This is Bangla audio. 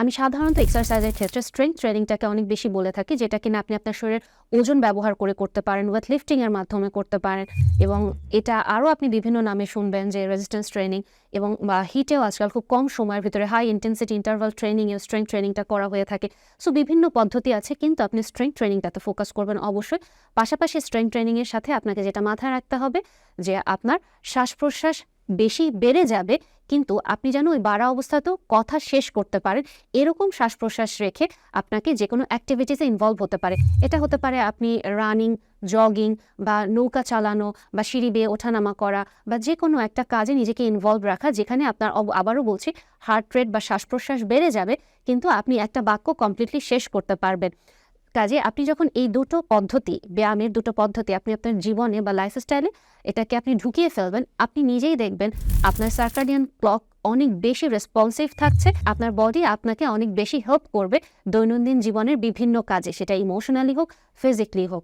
আমি সাধারণত এক্সারসাইজের ক্ষেত্রে স্ট্রেংথ ট্রেনিংটাকে অনেক বেশি বলে থাকি, যেটা কিনা আপনি আপনার শরীরের ওজন ব্যবহার করে করতে পারেন ওয়েট লিফটিংয়ের মাধ্যমে করতে পারেন এবং এটা আরও আপনি বিভিন্ন নামে শুনবেন যে রেজিস্ট্যান্স ট্রেনিং এবং বা হিটেও আজকাল খুব কম সময়ের ভিতরে হাই ইন্টেন্সিটি ইন্টারভাল ট্রেনিং এ স্ট্রেংথ ট্রেনিংটা করা হয়ে থাকে। সো বিভিন্ন পদ্ধতি আছে, কিন্তু আপনি স্ট্রেংথ ট্রেনিংটাতে ফোকাস করবেন অবশ্যই। পাশাপাশি স্ট্রেংথ ট্রেনিংয়ের সাথে আপনাকে যেটা মাথায় রাখতে হবে যে আপনার শ্বাস প্রশ্বাস বেশি বেড়ে যাবে, কিন্তু আপনি যেন ওই বাড়া অবস্থাতেও কথা শেষ করতে পারেন। এরকম শ্বাস প্রশ্বাস রেখে আপনাকে যে কোনো অ্যাক্টিভিটিসে ইনভলভ হতে পারে। এটা হতে পারে আপনি রানিং জগিং বা নৌকা চালানো বা সিঁড়ি বেয়ে ওঠানামা করা বা যে কোনো একটা কাজে নিজেকে ইনভলভ রাখা, যেখানে আপনার আবারও বলছি হার্ট রেট বা শ্বাস প্রশ্বাস বেড়ে যাবে, কিন্তু আপনি একটা বাক্য কমপ্লিটলি শেষ করতে পারবেন। কাজে আপনি যখন এই দুটো পদ্ধতি, ব্যায়ামের দুটো পদ্ধতি আপনি আপনার জীবনে বা লাইফস্টাইলে এটাকে আপনি ঢুকিয়ে ফেলবেন, আপনি নিজেই দেখবেন আপনার সার্কাডিয়ান ক্লক অনেক বেশি রেসপন্সিভ থাকছে, আপনার বডি আপনাকে অনেক বেশি হেল্প করবে দৈনন্দিন জীবনের বিভিন্ন কাজে, সেটা ইমোশনালি হোক ফিজিক্যালি হোক।